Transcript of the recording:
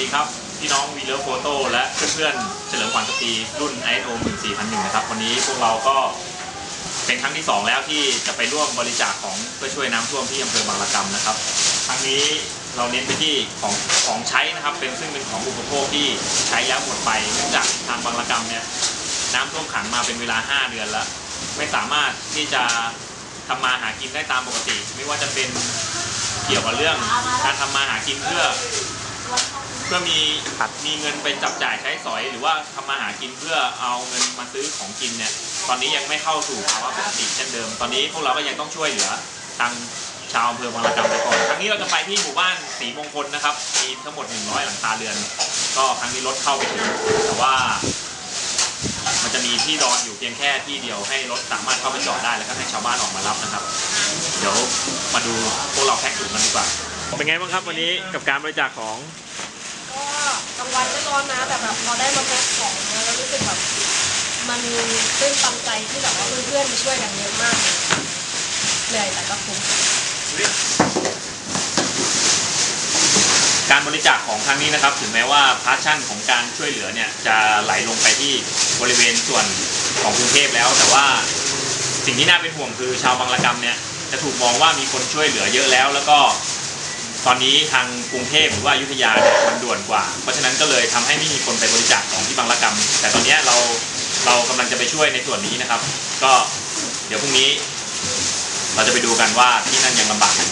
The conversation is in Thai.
ดีครับ พี่น้องวีเลอร์โฟโต้และเพื่อนๆเฉลิมขวัญสตรีรุ่น ISO 14001 นะครับ วันนี้พวกเราก็เป็นครั้งที่ 2 แล้วที่จะไปร่วมบริจาคของเพื่อช่วยน้ำท่วมที่อำเภอบางระกำนะครับ ครั้งนี้เราเน้นไปที่ของของใช้นะครับ เป็นซึ่งเป็นของอุปโภคที่ใช้แล้วหมดไปเนื่องจากทางบางระกำเนี่ยน้ำท่วมขังมาเป็นเวลา 5 เดือนแล้ว ไม่สามารถที่จะทำมาหากินได้ตามปกติ ไม่ว่าจะเป็นเกี่ยวกับเรื่องการทำมาหากินเพื่อ พื่อมีมีเงินไปจับจ่ายใช้สอยหรือว่าทำมาหากินเพื่อเอาเงินมาซื้อของกินเนี่ย ตอนนี้ยังไม่เข้าสู่ภาวะปกติเช่นเดิม ตอนนี้พวกเราก็ยังต้องช่วยเหลือทางชาวอำเภอบางระกำไปก่อนครั้งนี้เราจะไปที่หมู่บ้านศรีมงคลนะครับ มีทั้งหมด 100 หลังคาเรือน ก็ครั้งนี้รถเข้าไปถึง แต่ว่า มันจะมีที่รอนอยู่เพียงแค่ที่เดียวให้รถสามารถเข้าไปจอดได้แล้วก็ให้ชาวบ้านออกมารับนะครับ เดี๋ยวมาดูพวกเราแพ็กถุงกันดีกว่า เป็นไงบ้างครับวันนี้กับการบริจาคของ นก็ร้อนนะแต่แบบพอได้มาแพ็คของเนี่ยแล้วรู้สึกแบบมันตื้นตันใจที่แบบว่าเพื่อนๆมาช่วยกันเยอะมากเลยเหนื่อยแต่ก็คุ้มการบริจาคของครั้งนี้นะครับ ถึงแม้ว่าพาชั่นของการช่วยเหลือเนี่ยจะไหลลงไปที่บริเวณส่วนของกรุงเทพแล้ว แต่ว่าสิ่งที่น่าเป็นห่วงคือชาวบางระกำเนี่ยจะถูกมองว่ามีคนช่วยเหลือเยอะแล้ว แล้วก็ ตอนนี้ทางกรุงเทพหรือว่าอยุธยาเนี่ยมันด่วนกว่า เพราะฉะนั้นก็เลยทำให้ไม่มีคนไปบริจาคของที่บางระกำแต่ตอนนี้เราเรากำลังจะไปช่วยในส่วนนี้นะครับ ก็เดี๋ยวพรุ่งนี้ เราจะไปดูกันว่าที่นั่นยังลำบากอยู่